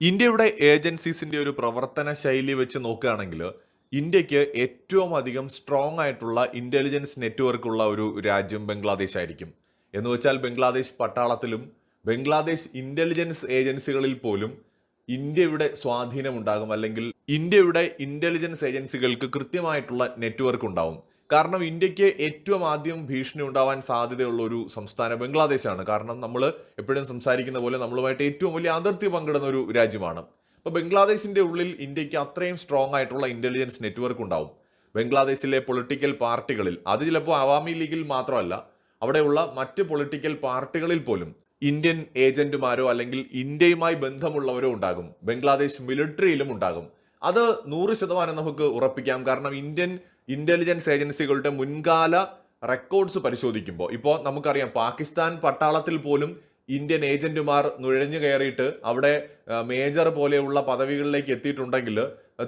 ഇന്ത്യയുടെ ഏജൻസീസിന്റെ ഒരു പ്രവർത്തന ശൈലി വെച്ച് നോക്കുകയാണെങ്കിൽ ഇന്ത്യയ്ക്ക് ഏറ്റവും അധികം സ്ട്രോങ് ആയിട്ടുള്ള ഇന്റലിജൻസ് നെറ്റ്വർക്ക് ഉള്ള ഒരു രാജ്യം ബംഗ്ലാദേശ് ആയിരിക്കും. എന്ന് വെച്ചാൽ ബംഗ്ലാദേശ് പട്ടാളത്തിലും ബംഗ്ലാദേശ് ഇന്റലിജൻസ് ഏജൻസികളിൽ പോലും ഇന്ത്യയുടെ സ്വാധീനം ഉണ്ടാകും അല്ലെങ്കിൽ ഇന്ത്യയുടെ ഇന്റലിജൻസ് ഏജൻസികൾക്ക് കൃത്യമായിട്ടുള്ള നെറ്റ്വർക്ക് ഉണ്ടാവും. കാരണം ഇന്ത്യയ്ക്ക് ഏറ്റവും ആദ്യം ഭീഷണി ഉണ്ടാവാൻ സാധ്യതയുള്ള ഒരു സംസ്ഥാനം ബംഗ്ലാദേശാണ്. കാരണം നമ്മൾ എപ്പോഴും സംസാരിക്കുന്ന പോലെ നമ്മളുമായിട്ട് ഏറ്റവും വലിയ അതിർത്തി പങ്കിടുന്ന ഒരു രാജ്യമാണ്. അപ്പോൾ ബംഗ്ലാദേശിന്റെ ഉള്ളിൽ ഇന്ത്യയ്ക്ക് അത്രയും സ്ട്രോങ് ആയിട്ടുള്ള ഇന്റലിജൻസ് നെറ്റ്വർക്ക് ഉണ്ടാവും. ബംഗ്ലാദേശിലെ പൊളിറ്റിക്കൽ പാർട്ടികളിൽ അത് ചിലപ്പോൾ അവാമി ലീഗിൽ മാത്രമല്ല അവിടെയുള്ള മറ്റ് പൊളിറ്റിക്കൽ പാർട്ടികളിൽ പോലും ഇന്ത്യൻ ഏജന്റുമാരോ അല്ലെങ്കിൽ ഇന്ത്യയുമായി ബന്ധമുള്ളവരോ ഉണ്ടാകും. ബംഗ്ലാദേശ് മിലിറ്ററിയിലും ഉണ്ടാകും. അത് നൂറ് ശതമാനം നമുക്ക് ഉറപ്പിക്കാം. കാരണം ഇന്ത്യൻ ഇന്റലിജൻസ് ഏജൻസികളുടെ മുൻകാല റെക്കോർഡ്സ് പരിശോധിക്കുമ്പോൾ ഇപ്പോൾ നമുക്കറിയാം പാകിസ്ഥാൻ പട്ടാളത്തിൽ പോലും ഇന്ത്യൻ ഏജന്റുമാർ നുഴഞ്ഞു കയറിയിട്ട് അവിടെ മേജർ പോലെയുള്ള പദവികളിലേക്ക് എത്തിയിട്ടുണ്ടെങ്കിൽ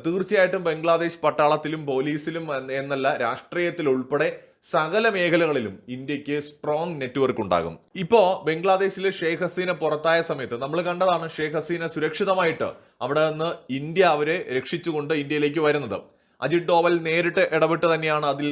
തീർച്ചയായിട്ടും ബംഗ്ലാദേശ് പട്ടാളത്തിലും പോലീസിലും എന്നല്ല രാഷ്ട്രീയത്തിൽ ഉൾപ്പെടെ സകല മേഖലകളിലും ഇന്ത്യയ്ക്ക് സ്ട്രോങ് നെറ്റ്വർക്ക് ഉണ്ടാകും. ഇപ്പോൾ ബംഗ്ലാദേശിൽ ഷെയ്ഖ് ഹസീന പുറത്തായ സമയത്ത് നമ്മൾ കണ്ടതാണ് ഷെയ്ഖ് ഹസീന സുരക്ഷിതമായിട്ട് അവിടെ നിന്ന് ഇന്ത്യ അവരെ രക്ഷിച്ചുകൊണ്ട് ഇന്ത്യയിലേക്ക് വരുന്നത്. അജിത് ഡോവൽ നേരിട്ട് ഇടപെട്ട് തന്നെയാണ് അതിൽ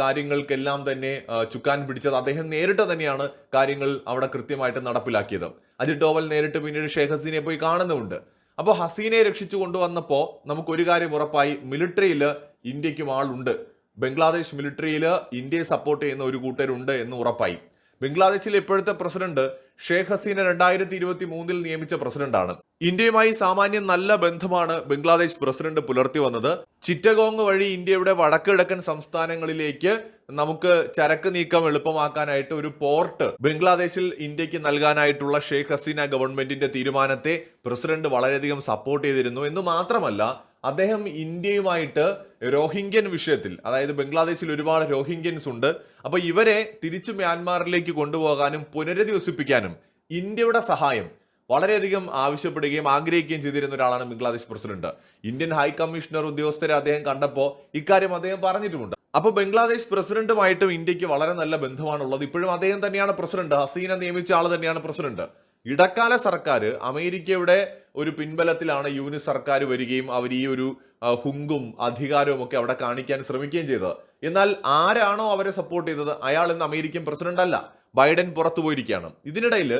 കാര്യങ്ങൾക്കെല്ലാം തന്നെ ചുക്കാൻ പിടിച്ചത്. അദ്ദേഹം നേരിട്ട് തന്നെയാണ് കാര്യങ്ങൾ അവിടെ കൃത്യമായിട്ട് നടപ്പിലാക്കിയത്. അജിത് ഡോവൽ നേരിട്ട് പിന്നീട് ഷെയ്ഖ് ഹസീനയെ പോയി കാണുന്നുമുണ്ട്. അപ്പോൾ ഹസീനെ രക്ഷിച്ചു കൊണ്ടുവന്നപ്പോൾ നമുക്കൊരു കാര്യം ഉറപ്പായി മിലിറ്ററിയിൽ ഇന്ത്യക്കും ആളുണ്ട്. ബംഗ്ലാദേശ് മിലിറ്ററിയിൽ ഇന്ത്യയെ സപ്പോർട്ട് ചെയ്യുന്ന ഒരു കൂട്ടരുണ്ട് എന്ന് ഉറപ്പായി. ബംഗ്ലാദേശിലെ ഇപ്പോഴത്തെ പ്രസിഡന്റ് ഷേഖ് ഹസീന രണ്ടായിരത്തി ഇരുപത്തി മൂന്നിൽ നിയമിച്ച പ്രസിഡന്റാണ്. ഇന്ത്യയുമായി സാമാന്യം നല്ല ബന്ധമാണ് ബംഗ്ലാദേശ് പ്രസിഡന്റ് പുലർത്തി വന്നത്. ചിറ്റഗോങ് വഴി ഇന്ത്യയുടെ വടക്കിഴക്കൻ സംസ്ഥാനങ്ങളിലേക്ക് നമുക്ക് ചരക്ക് നീക്കം എളുപ്പമാക്കാനായിട്ട് ഒരു പോർട്ട് ബംഗ്ലാദേശിൽ ഇന്ത്യയ്ക്ക് നൽകാനായിട്ടുള്ള ഷേഖ് ഹസീന ഗവൺമെന്റിന്റെ തീരുമാനത്തെ പ്രസിഡന്റ് വളരെയധികം സപ്പോർട്ട് ചെയ്തിരുന്നു. എന്ന് മാത്രമല്ല അദ്ദേഹം ഇന്ത്യയുമായിട്ട് രോഹിംഗ്യൻ വിഷയത്തിൽ അതായത് ബംഗ്ലാദേശിൽ ഒരുപാട് രോഹിംഗ്യൻസ് ഉണ്ട്. അപ്പോൾ ഇവരെ തിരിച്ചു മ്യാൻമാറിലേക്ക് കൊണ്ടുപോകാനും പുനരധിവസിപ്പിക്കാനും ഇന്ത്യയുടെ സഹായം വളരെയധികം ആവശ്യപ്പെടുകയും ആഗ്രഹിക്കുകയും ചെയ്തിരുന്ന ഒരാളാണ് Bangladesh president. Indian high commissioner ഉദ്യോഗസ്ഥരെ അദ്ദേഹം കണ്ടപ്പോൾ ഇക്കാര്യം അദ്ദേഹം പറഞ്ഞിട്ടുമുണ്ട്. അപ്പോൾ ബംഗ്ലാദേശ് പ്രസിഡന്റുമായിട്ടും ഇന്ത്യയ്ക്ക് വളരെ നല്ല ബന്ധമാണുള്ളത്. ഇപ്പോഴും അദ്ദേഹം തന്നെയാണ് പ്രസിഡന്റ്. ഹസീന നിയമിച്ച ആൾ തന്നെയാണ് പ്രസിഡന്റ്. ഇടക്കാല സർക്കാർ അമേരിക്കയുടെ ഒരു പിൻബലത്തിലാണ് യൂനിസ് സർക്കാർ വരികയും അവർ ഈ ഒരു ഹുങ്കും അധികാരവും ഒക്കെ അവിടെ കാണിക്കാൻ ശ്രമിക്കുകയും ചെയ്തത്. എന്നാൽ ആരാണോ അവരെ സപ്പോർട്ട് ചെയ്തത്? അയാൾ ഇന്ന് അമേരിക്കൻ പ്രസിഡന്റ് അല്ല. ബൈഡൻ പുറത്തു പോയിരിക്കുകയാണ്. ഇതിനിടയിൽ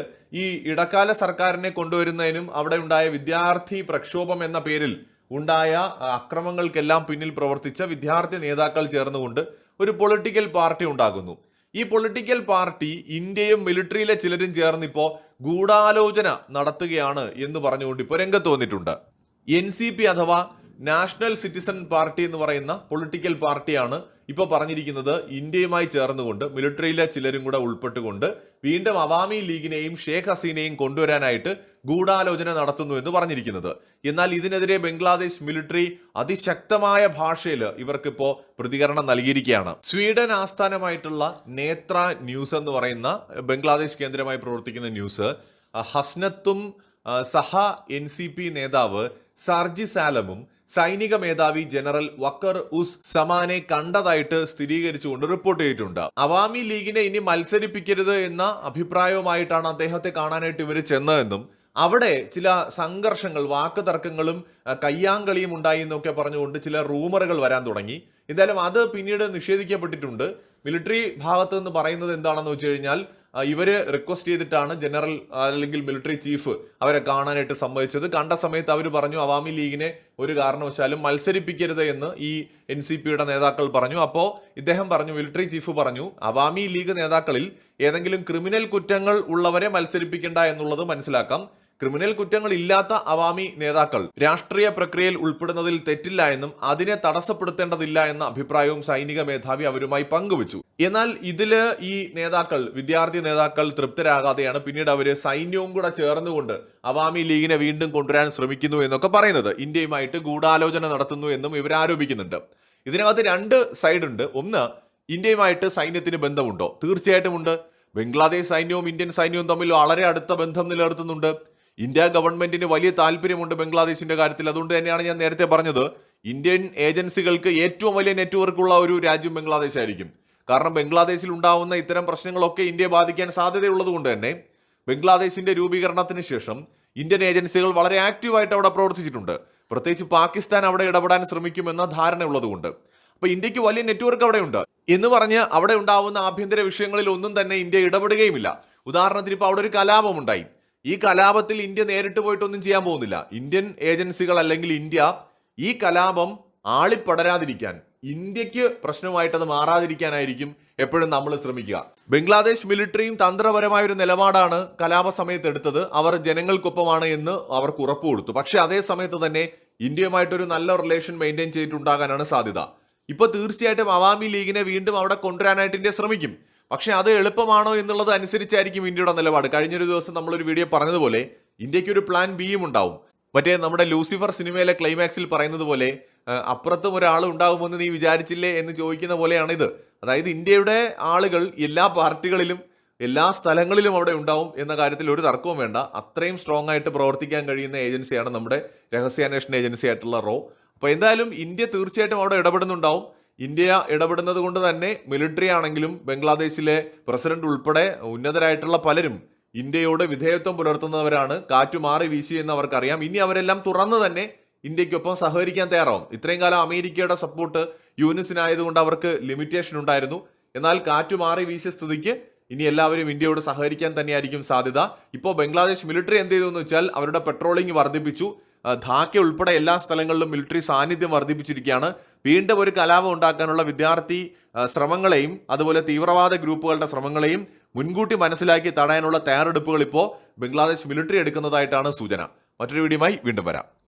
ഈ ഇടക്കാല സർക്കാരിനെ കൊണ്ടുവരുന്നതിനും അവിടെ ഉണ്ടായ വിദ്യാർത്ഥി പ്രക്ഷോഭം എന്ന പേരിൽ ഉണ്ടായ അക്രമങ്ങൾക്കെല്ലാം പിന്നിൽ പ്രവർത്തിച്ച വിദ്യാർത്ഥി നേതാക്കൾ ചേർന്നുകൊണ്ട് ഒരു പൊളിറ്റിക്കൽ പാർട്ടി ഉണ്ടാകുന്നു. ഈ പൊളിറ്റിക്കൽ പാർട്ടി ഇന്ത്യയും മിലിറ്ററിയിലെ ചിലരും ചേർന്നിപ്പോ ഗൂഢാലോചന നടത്തുകയാണ് എന്ന് പറഞ്ഞുകൊണ്ട് ഇപ്പോൾ രംഗത്ത് വന്നിട്ടുണ്ട്. എൻ സി പി അഥവാ നാഷണൽ സിറ്റിസൺ പാർട്ടി എന്ന് പറയുന്ന പൊളിറ്റിക്കൽ പാർട്ടിയാണ് ഇപ്പോൾ പറഞ്ഞിരിക്കുന്നത് ഇന്ത്യയുമായി ചേർന്നുകൊണ്ട് മിലിറ്ററിയിലെ ചിലരും കൂടെ ഉൾപ്പെട്ടുകൊണ്ട് വീണ്ടും അവാമി ലീഗിനെയും ഷേഖ് ഹസീനയും കൊണ്ടുവരാനായിട്ട് ഗൂഢാലോചന നടത്തുന്നു എന്ന് പറഞ്ഞിരിക്കുന്നത്. എന്നാൽ ഇതിനെതിരെ ബംഗ്ലാദേശ് മിലിറ്ററി അതിശക്തമായ ഭാഷയിൽ ഇവർക്കിപ്പോൾ പ്രതികരണം നൽകിയിരിക്കുകയാണ്. സ്വീഡൻ ആസ്ഥാനമായിട്ടുള്ള നേത്ര ന്യൂസ് എന്ന് പറയുന്ന ബംഗ്ലാദേശ് കേന്ദ്രമായി പ്രവർത്തിക്കുന്ന ന്യൂസ് ഹസ്നത്തും സഹ എൻ നേതാവ് സർജി സാലമും സൈനിക മേധാവി ജനറൽ വക്കർ ഉസ് സമാനെ കണ്ടതായിട്ട് സ്ഥിരീകരിച്ചുകൊണ്ട് റിപ്പോർട്ട് ചെയ്തിട്ടുണ്ട്. അവാമി ലീഗിനെ ഇനി മത്സരിപ്പിക്കരുത് എന്ന അഭിപ്രായവുമായിട്ടാണ് അദ്ദേഹത്തെ കാണാനായിട്ട് ഇവർ ചെന്നതെന്നും അവിടെ ചില സംഘർഷങ്ങൾ വാക്ക് തർക്കങ്ങളും കയ്യാങ്കളിയും ഉണ്ടായി എന്നൊക്കെ പറഞ്ഞുകൊണ്ട് ചില റൂമറുകൾ വരാൻ തുടങ്ങി. എന്തായാലും അത് പിന്നീട് നിഷേധിക്കപ്പെട്ടിട്ടുണ്ട്. മിലിറ്ററി ഭാഗത്ത് നിന്ന് പറയുന്നത് എന്താണെന്ന് വെച്ച് കഴിഞ്ഞാൽ ഇവർ റിക്വസ്റ്റ് ചെയ്തിട്ടാണ് ജനറൽ അല്ലെങ്കിൽ മിലിറ്ററി ചീഫ് അവരെ കാണാനായിട്ട് സമ്മതിച്ചത്. കണ്ട സമയത്ത് അവർ പറഞ്ഞു അവാമി ലീഗിനെ ഒരു കാരണവശാലും മത്സരിപ്പിക്കരുത് എന്ന് ഈ എൻ സി പിയുടെ നേതാക്കൾ പറഞ്ഞു. അപ്പോൾ ഇദ്ദേഹം പറഞ്ഞു മിലിറ്ററി ചീഫ് പറഞ്ഞു അവാമി ലീഗ് നേതാക്കളിൽ ഏതെങ്കിലും ക്രിമിനൽ കുറ്റങ്ങൾ ഉള്ളവരെ മത്സരിപ്പിക്കേണ്ട എന്നുള്ളത് മനസ്സിലാക്കാം. ക്രിമിനൽ കുറ്റങ്ങൾ ഇല്ലാത്ത അവാമി നേതാക്കൾ രാഷ്ട്രീയ പ്രക്രിയയിൽ ഉൾപ്പെടുന്നതിൽ തെറ്റില്ല എന്നും അതിനെ തടസ്സപ്പെടുത്തേണ്ടതില്ല എന്ന അഭിപ്രായവും സൈനിക മേധാവി അവരുമായി പങ്കുവച്ചു. എന്നാൽ ഇതിൽ ഈ നേതാക്കൾ വിദ്യാർത്ഥി നേതാക്കൾ തൃപ്തരാകാതെയാണ് പിന്നീട് അവർ സൈന്യവും കൂടെ ചേർന്നുകൊണ്ട് അവാമി ലീഗിനെ വീണ്ടും കൊണ്ടുവരാൻ ശ്രമിക്കുന്നു എന്നൊക്കെ പറയുന്നത്. ഇന്ത്യയുമായിട്ട് ഗൂഢാലോചന നടത്തുന്നു എന്നും ഇവർ ആരോപിക്കുന്നുണ്ട് ഇതിനകത്ത് രണ്ട് സൈഡ് ഉണ്ട് ഒന്ന് ഇന്ത്യയുമായിട്ട് സൈന്യത്തിന് ബന്ധമുണ്ടോ? തീർച്ചയായിട്ടും ഉണ്ട്. ബംഗ്ലാദേശ് സൈന്യവും ഇന്ത്യൻ സൈന്യവും തമ്മിൽ വളരെ അടുത്ത ബന്ധം നിലനിർത്തുന്നുണ്ട്. ഇന്ത്യ ഗവൺമെന്റിന് വലിയ താല്പര്യമുണ്ട് ബംഗ്ലാദേശിന്റെ കാര്യത്തിൽ. അതുകൊണ്ട് തന്നെയാണ് ഞാൻ നേരത്തെ പറഞ്ഞത് ഇന്ത്യൻ ഏജൻസികൾക്ക് ഏറ്റവും വലിയ നെറ്റ്വർക്കുള്ള ഒരു രാജ്യം ബംഗ്ലാദേശ് ആയിരിക്കും. കാരണം ബംഗ്ലാദേശിൽ ഉണ്ടാവുന്ന ഇത്തരം പ്രശ്നങ്ങളൊക്കെ ഇന്ത്യയെ ബാധിക്കാൻ സാധ്യതയുള്ളത് കൊണ്ട് തന്നെ ബംഗ്ലാദേശിന്റെ രൂപീകരണത്തിന് ശേഷം ഇന്ത്യൻ ഏജൻസികൾ വളരെ ആക്റ്റീവായിട്ട് അവിടെ പ്രവർത്തിച്ചിട്ടുണ്ട്. പ്രത്യേകിച്ച് പാകിസ്ഥാൻ അവിടെ ഇടപെടാൻ ശ്രമിക്കുമെന്ന ധാരണയുള്ളതുകൊണ്ട് അപ്പൊ ഇന്ത്യയ്ക്ക് വലിയ നെറ്റ്വർക്ക് അവിടെയുണ്ട്. എന്ന് പറഞ്ഞ് അവിടെ ഉണ്ടാവുന്ന ആഭ്യന്തര വിഷയങ്ങളിൽ ഒന്നും തന്നെ ഇന്ത്യ ഇടപെടുകയുമില്ല. ഉദാഹരണത്തിന് ഇപ്പോൾ അവിടെ ഒരു കലാപമുണ്ടായി. ഈ കലാപത്തിൽ ഇന്ത്യ നേരിട്ട് പോയിട്ടൊന്നും ചെയ്യാൻ പോകുന്നില്ല. ഇന്ത്യൻ ഏജൻസികൾ അല്ലെങ്കിൽ ഇന്ത്യ ഈ കലാപം ആളിപ്പടരാതിരിക്കാൻ ഇന്ത്യയ്ക്ക് പ്രശ്നമായിട്ടത് മാറാതിരിക്കാനായിരിക്കും എപ്പോഴും നമ്മൾ ശ്രമിക്കുക. ബംഗ്ലാദേശ് മിലിറ്ററിയും തന്ത്രപരമായ ഒരു നിലപാടാണ് കലാപ സമയത്ത് എടുത്തത്. അവർ ജനങ്ങൾക്കൊപ്പമാണ് എന്ന് അവർക്ക് ഉറപ്പ് കൊടുത്തു. പക്ഷേ അതേ സമയത്ത് തന്നെ ഇന്ത്യയുമായിട്ടൊരു നല്ല റിലേഷൻ മെയിന്റെയിൻ ചെയ്തിട്ടുണ്ടാകാനാണ് സാധ്യത. ഇപ്പൊ തീർച്ചയായിട്ടും അവാമി ലീഗിനെ വീണ്ടും അവിടെ കൊണ്ടുവരാനായിട്ട് ഇന്ത്യ ശ്രമിക്കും. പക്ഷെ അത് എളുപ്പമാണോ എന്നുള്ളത് അനുസരിച്ചായിരിക്കും ഇന്ത്യയുടെ നിലപാട്. കഴിഞ്ഞൊരു ദിവസം നമ്മളൊരു വീഡിയോ പറഞ്ഞതുപോലെ ഇന്ത്യയ്ക്ക് ഒരു പ്ലാൻ ബിയും ഉണ്ടാവും. മറ്റേ നമ്മുടെ ലൂസിഫർ സിനിമയിലെ ക്ലൈമാക്സിൽ പറയുന്നത് പോലെ അപ്പുറത്തും ഒരാൾ ഉണ്ടാകുമെന്ന് നീ വിചാരിച്ചില്ലേ? എന്ന് ചോദിക്കുന്ന പോലെയാണിത് അതായത് ഇന്ത്യയുടെ ആളുകൾ എല്ലാ പാർട്ടികളിലും എല്ലാ സ്ഥലങ്ങളിലും അവിടെ ഉണ്ടാവും എന്ന കാര്യത്തിൽ ഒരു തർക്കവും വേണ്ട. അത്രയും സ്ട്രോങ് ആയിട്ട് പ്രവർത്തിക്കാൻ കഴിയുന്ന ഏജൻസിയാണ് നമ്മുടെ രഹസ്യാന്വേഷണ ഏജൻസി ആയിട്ടുള്ള റോ. അപ്പോൾ എന്തായാലും ഇന്ത്യ തീർച്ചയായിട്ടും അവിടെ ഇടപെടുന്നുണ്ടാവും. ഇന്ത്യ ഇടപെടുന്നത് കൊണ്ട് തന്നെ മിലിറ്ററി ആണെങ്കിലും ബംഗ്ലാദേശിലെ പ്രസിഡന്റ് ഉൾപ്പെടെ ഉന്നതരായിട്ടുള്ള പലരും ഇന്ത്യയോട് വിധേയത്വം പുലർത്തുന്നവരാണ്. കാറ്റു മാറി വീശി എന്ന് അവർക്കറിയാം. ഇനി അവരെല്ലാം തുറന്നു തന്നെ ഇന്ത്യക്കൊപ്പം സഹകരിക്കാൻ തയ്യാറാവും. ഇത്രയും കാലം അമേരിക്കയുടെ സപ്പോർട്ട് യൂനിസിനായതുകൊണ്ട് അവർക്ക് ലിമിറ്റേഷൻ ഉണ്ടായിരുന്നു. എന്നാൽ കാറ്റു മാറി വീശിയ സ്ഥിതിക്ക് ഇനി എല്ലാവരും ഇന്ത്യയോട് സഹകരിക്കാൻ തന്നെയായിരിക്കും സാധ്യത. ഇപ്പോൾ ബംഗ്ലാദേശ് മിലിറ്ററി എന്ത് ചെയ്തു എന്ന് വെച്ചാൽ അവരുടെ പെട്രോളിംഗ് വർദ്ധിപ്പിച്ചു. ധാക്ക ഉൾപ്പെടെ എല്ലാ സ്ഥലങ്ങളിലും മിലിറ്ററി സാന്നിധ്യം വർദ്ധിപ്പിച്ചിരിക്കുകയാണ്. വീണ്ടും ഒരു കലാപം ഉണ്ടാക്കാനുള്ള വിദ്യാർത്ഥി ശ്രമങ്ങളെയും അതുപോലെ തീവ്രവാദ ഗ്രൂപ്പുകളുടെ ശ്രമങ്ങളെയും മുൻകൂട്ടി മനസ്സിലാക്കി തടയാനുള്ള തയ്യാറെടുപ്പുകൾ ഇപ്പോൾ ബംഗ്ലാദേശ് മിലിറ്ററി എടുക്കുന്നതായിട്ടാണ് സൂചന. മറ്റൊരു വീഡിയോയുമായി വീണ്ടും വരാം.